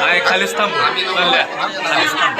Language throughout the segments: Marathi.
आहे खालीच थांब. चालल्या. खालीच थांब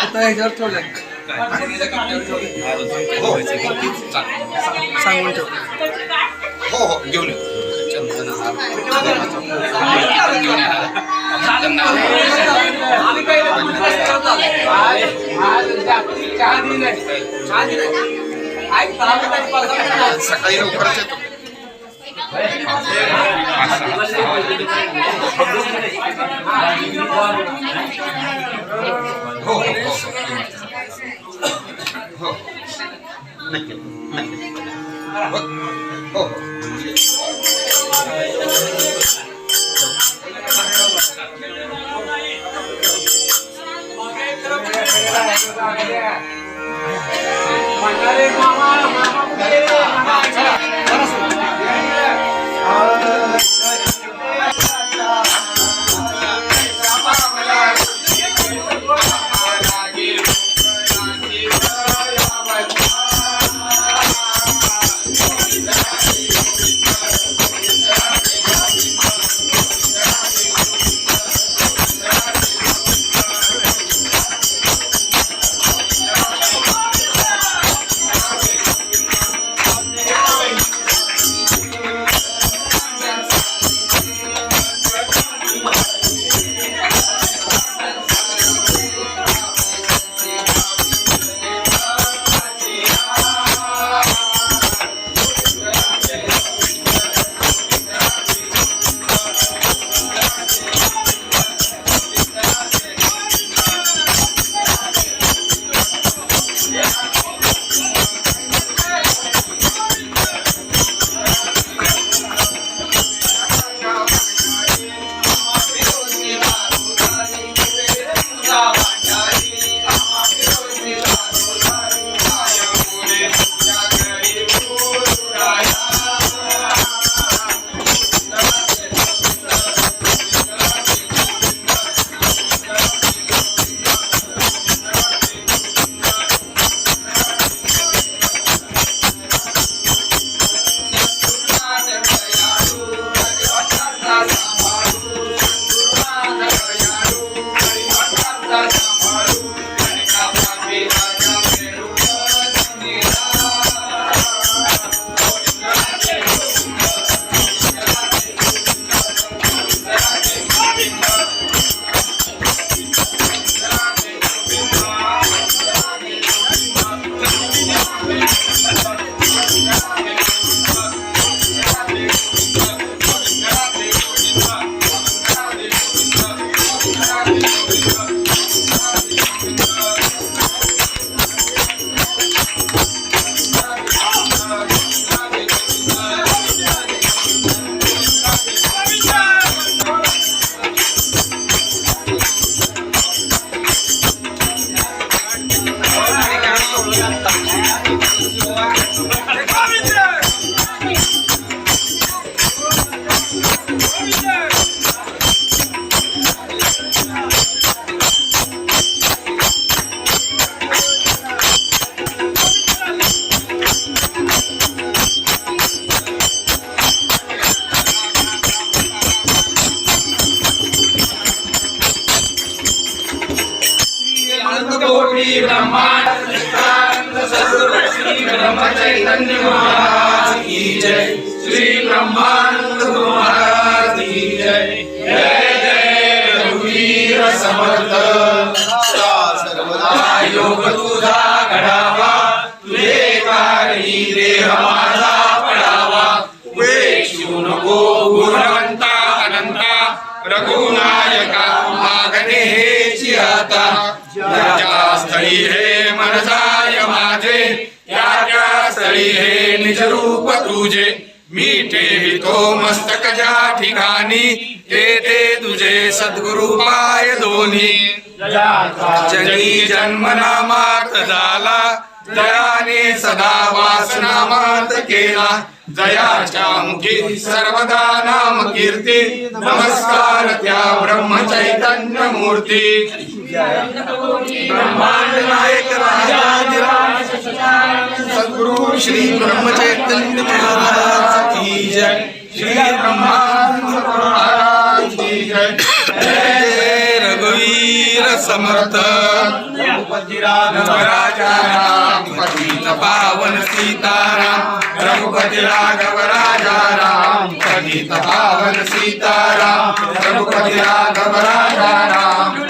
आता ह्याच्यावर ठेवलंय सांगून ठेव. हो हो. घेऊन येतो. सकाळी लवकरच येतो हो हो हो हो नक्की नक्की हो हो हो Mandaré mamá की जय श्री ब्रह्मानंद महाराज की जय। जय जय रघुवीर समर्थ। सर्वदा योग तुझा घडावा तुझे कारणी देह माझा पडावा उपेक्षू नको गुणवंता अनंता रघुनायका मागणे हेची आता ज्या स्थळी हे मनसाय माझे त्या त्या स्थळी हे निजरूप तुझे मी ठेवितो मस्तक ज्या ठिकाणी ते ते तुझे सद्गुरु पाय दोन्ही. जनी जन्म नामात झाला जयाने सदा वासनामात केला. जयाच्या मुखी सर्वदा नाम कीर्ती नमस्कार त्या ब्रह्म चैतन्य मूर्ती. ब्रह्मांड नायक राजा सद्गुरु श्री ब्रह्मचैतन्य महाराज की जय। श्री ब्रह्मानंद महाराज की जय। जय रघुवीर समर्थ। राजा राम पतित पावन सीताराम। रघुपति राघव राजा राम पतित पावन सीताराम। रघुपति राघव राजा राम।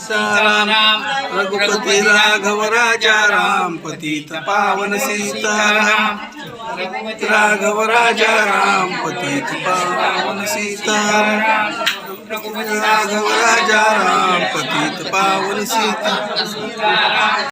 सीताराम रघुपति राघव राजा राम पतित पावन सीताराम राघव राजा राम पतित पावन सीताराम राघव राजा राम पतित पावन सीता